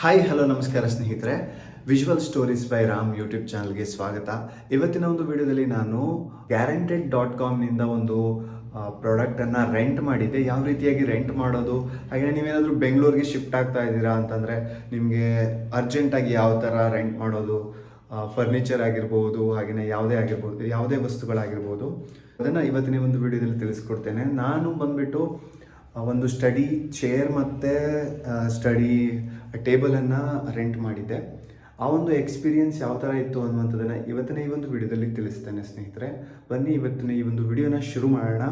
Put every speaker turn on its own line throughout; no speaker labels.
Hi hello ನಮಸ್ಕಾರ ಸ್ನೇಹಿತರೆ. Visual stories by Ram YouTube ಚಾನಲ್ಗೆ ಸ್ವಾಗತ. ಇವತ್ತಿನ ಒಂದು ವಿಡಿಯೋದಲ್ಲಿ ನಾನು ಗ್ಯಾರಂಟೆಡ್ ಡಾಟ್ ಕಾಮ್ನಿಂದ ಒಂದು ಪ್ರಾಡಕ್ಟನ್ನು ರೆಂಟ್ ಮಾಡಿದ್ದೆ. ಯಾವ ರೀತಿಯಾಗಿ ರೆಂಟ್ ಮಾಡೋದು? ಹಾಗೆ ನೀವೇನಾದರೂ ಬೆಂಗಳೂರಿಗೆ ಶಿಫ್ಟ್ ಆಗ್ತಾ ಇದ್ದೀರಾ ಅಂತಂದರೆ ನಿಮಗೆ ಅರ್ಜೆಂಟಾಗಿ ಯಾವ ಥರ ರೆಂಟ್ ಮಾಡೋದು ಫರ್ನಿಚರ್ ಆಗಿರ್ಬೋದು ಹಾಗೆಯೇ ಯಾವುದೇ ಆಗಿರ್ಬೋದು, ಯಾವುದೇ ವಸ್ತುಗಳಾಗಿರ್ಬೋದು. ಅದನ್ನು ಇವತ್ತಿನ ಒಂದು ವಿಡಿಯೋದಲ್ಲಿ ತಿಳಿಸ್ಕೊಡ್ತೇನೆ. ನಾನು ಬಂದ್ಬಿಟ್ಟು ಒಂದು ಸ್ಟಡಿ ಚೇರ್ ಮತ್ತು ಸ್ಟಡಿ ಟೇಬಲನ್ನು ರೆಂಟ್ ಮಾಡಿದ್ದೆ. ಆ ಒಂದು ಎಕ್ಸ್ಪೀರಿಯನ್ಸ್ ಯಾವ ಥರ ಇತ್ತು ಅನ್ನುವಂಥದ್ದನ್ನು ಇವತ್ತಿನ ಈ ಒಂದು ವಿಡಿಯೋದಲ್ಲಿ ತಿಳಿಸ್ತೇನೆ ಸ್ನೇಹಿತರೆ. ಬನ್ನಿ ಇವತ್ತಿನ ಈ ಒಂದು ವಿಡಿಯೋನ ಶುರು ಮಾಡೋಣ.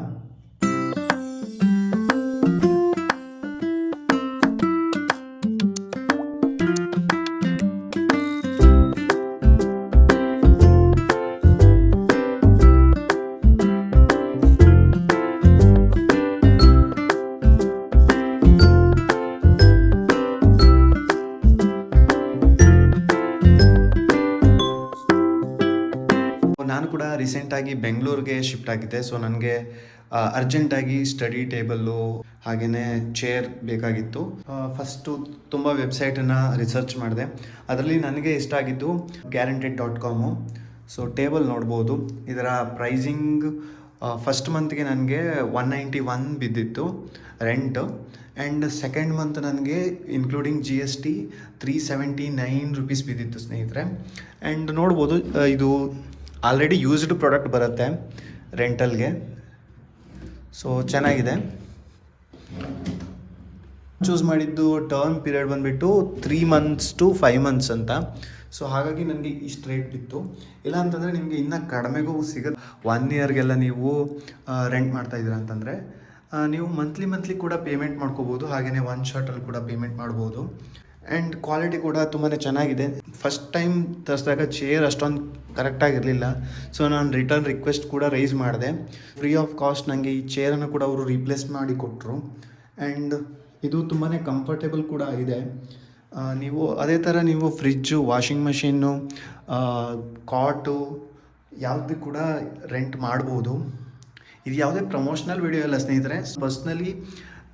ನಾನು ಕೂಡ ರೀಸೆಂಟಾಗಿ ಬೆಂಗಳೂರಿಗೆ ಶಿಫ್ಟ್ ಆಗಿದ್ದೆ. ಸೊ ನನಗೆ ಅರ್ಜೆಂಟಾಗಿ ಸ್ಟಡಿ ಟೇಬಲ್ಲು ಹಾಗೆಯೇ ಚೇರ್ ಬೇಕಾಗಿತ್ತು. ಫಸ್ಟು ತುಂಬ ವೆಬ್ಸೈಟನ್ನು ರಿಸರ್ಚ್ ಮಾಡಿದೆ. ಅದರಲ್ಲಿ ನನಗೆ ಇಷ್ಟ ಆಗಿದ್ದು guaranteed dot com so table ನೋಡ್ಬೋದು. ಇದರ ಪ್ರೈಸಿಂಗ್ ಫಸ್ಟ್ ಮಂತ್ಗೆ ನನಗೆ ಒನ್ ನೈಂಟಿ ಒನ್ ಬಿದ್ದಿತ್ತು ರೆಂಟ್ ಆ್ಯಂಡ್ ಸೆಕೆಂಡ್ ಮಂತ್ ನನಗೆ including G S T three seventy nine rupees ಬಿದ್ದಿತ್ತು ಸ್ನೇಹಿತರೆ. ಆ್ಯಂಡ್ ನೋಡ್ಬೋದು ಇದು ಆಲ್ರೆಡಿ ಯೂಸ್ಡ್ ಪ್ರಾಡಕ್ಟ್ ಬರುತ್ತೆ ರೆಂಟಲ್ಗೆ ಸೊ ಚೆನ್ನಾಗಿದೆ. ಚೂಸ್ ಮಾಡಿದ್ದು ಟರ್ಮ್ ಪೀರಿಯಡ್ ಬಂದುಬಿಟ್ಟು three months to five months ಅಂತ. ಸೊ ಹಾಗಾಗಿ ನನಗೆ ಇಷ್ಟು ರೇಟ್ ಬಿತ್ತು ಇಲ್ಲ ಅಂತಂದರೆ ನಿಮಗೆ ಇನ್ನೂ ಕಡಿಮೆಗೂ ಸಿಗುತ್ತೆ ಒನ್ ಇಯರ್ಗೆಲ್ಲ ನೀವು ರೆಂಟ್ ಮಾಡ್ತಾ ಇದ್ದೀರಾ ಅಂತಂದರೆ ನೀವು ಮಂತ್ಲಿ ಮಂತ್ಲಿ ಕೂಡ ಪೇಮೆಂಟ್ ಮಾಡ್ಕೋಬೋದು. ಹಾಗೆಯೇ ಒನ್ ಶಾರ್ಟಲ್ಲಿ ಕೂಡ ಪೇಮೆಂಟ್ ಮಾಡ್ಬೋದು. ಆ್ಯಂಡ್ ಕ್ವಾಲಿಟಿ ಕೂಡ ತುಂಬಾ ಚೆನ್ನಾಗಿದೆ. ಫಸ್ಟ್ ಟೈಮ್ ತರಿಸಿದಾಗ ಚೇರ್ ಅಷ್ಟೊಂದು ಕರೆಕ್ಟಾಗಿರಲಿಲ್ಲ ಸೊ ನಾನು ರಿಟರ್ನ್ ರಿಕ್ವೆಸ್ಟ್ ಕೂಡ ರೈಸ್ ಮಾಡಿದೆ. ಫ್ರೀ ಆಫ್ ಕಾಸ್ಟ್ ನನಗೆ ಈ ಚೇರನ್ನು ಕೂಡ ಅವರು ರೀಪ್ಲೇಸ್ ಮಾಡಿ ಕೊಟ್ಟರು ಆ್ಯಂಡ್ ಇದು ತುಂಬಾ ಕಂಫರ್ಟೇಬಲ್ ಕೂಡ ಇದೆ ನೀವು ಅದೇ ಥರ ನೀವು ಫ್ರಿಜ್ಜು ವಾಷಿಂಗ್ ಮಷೀನು ಕಾಟು ಯಾವುದು ಕೂಡ ರೆಂಟ್ ಮಾಡ್ಬೋದು. ಇದು ಯಾವುದೇ ಪ್ರಮೋಷನಲ್ ವಿಡಿಯೋ ಇಲ್ಲ ಸ್ನೇಹಿತರೆ. ಪರ್ಸ್ನಲಿ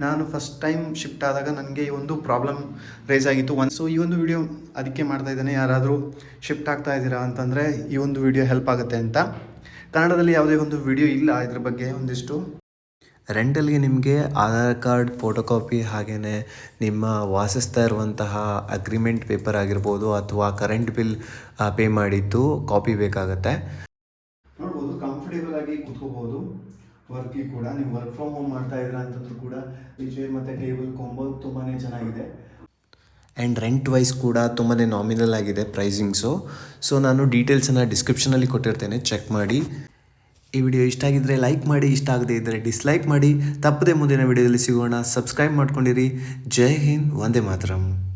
ನಾನು ಫಸ್ಟ್ ಟೈಮ್ ಶಿಫ್ಟ್ ಆದಾಗ ನನಗೆ ಈ ಒಂದು ಪ್ರಾಬ್ಲಮ್ ರೇಸ್ ಆಗಿತ್ತು. ಒನ್ ಸೊ ಈ ಒಂದು ವಿಡಿಯೋ ಅದಕ್ಕೆ ಮಾಡ್ತಾ ಇದ್ದೇನೆ. ಯಾರಾದರೂ ಶಿಫ್ಟ್ ಆಗ್ತಾ ಇದ್ದೀರಾ ಅಂತಂದರೆ ಈ ಒಂದು ವಿಡಿಯೋ ಹೆಲ್ಪ್ ಆಗುತ್ತೆ ಅಂತ. ಕನ್ನಡದಲ್ಲಿ ಯಾವುದೇ ಒಂದು ವಿಡಿಯೋ ಇಲ್ಲ ಇದ್ರ ಬಗ್ಗೆ ಒಂದಿಷ್ಟು. ರೆಂಟಲ್ಗೆ ನಿಮಗೆ ಆಧಾರ್ ಕಾರ್ಡ್ ಫೋಟೋಕಾಪಿ ಹಾಗೆಯೇ ನಿಮ್ಮ ವಾಸಿಸ್ತಾ ಇರುವಂತಹ ಅಗ್ರಿಮೆಂಟ್ ಪೇಪರ್ ಆಗಿರ್ಬೋದು ಅಥವಾ ಕರೆಂಟ್ ಬಿಲ್ ಪೇ ಮಾಡಿದ್ದು ಕಾಪಿ ಬೇಕಾಗತ್ತೆ. ನೋಡ್ಬೋದು ಕಂಫರ್ಟೇಬಲ್ ಆಗಿ ಕೂತ್ಕೋಬಹುದು ವರ್ಕಿಗೆ ಕೂಡ, ನೀವು ವರ್ಕ್ ಫ್ರಮ್ ಹೋಮ್ ಮಾಡ್ತಾ ಇದ್ದೀರಾ ಕೂಡ ಈ ಚೇರ್ ಮತ್ತು ಟೇಬಲ್ ಕೊಂಬೋ ತುಂಬಾ ಚೆನ್ನಾಗಿದೆ. ಆ್ಯಂಡ್ ರೆಂಟ್ ವೈಸ್ ಕೂಡ ತುಂಬಾ ನಾಮಿನಲ್ ಆಗಿದೆ ಪ್ರೈಸಿಂಗ್ಸು ಸೊ ನಾನು ಡೀಟೇಲ್ಸನ್ನು ಡಿಸ್ಕ್ರಿಪ್ಷನಲ್ಲಿ ಕೊಟ್ಟಿರ್ತೇನೆ ಚೆಕ್ ಮಾಡಿ. ಈ ವಿಡಿಯೋ ಇಷ್ಟ ಆಗಿದ್ದರೆ ಲೈಕ್ ಮಾಡಿ, ಇಷ್ಟ ಆಗದೇ ಇದ್ದರೆ ಡಿಸ್ಲೈಕ್ ಮಾಡಿ. ತಪ್ಪದೆ ಮುಂದಿನ ವಿಡಿಯೋದಲ್ಲಿ ಸಿಗೋಣ. ಸಬ್ಸ್ಕ್ರೈಬ್ ಮಾಡ್ಕೊಂಡಿರಿ. ಜೈ ಹಿಂದ್, ವಂದೇ ಮಾತರಂ.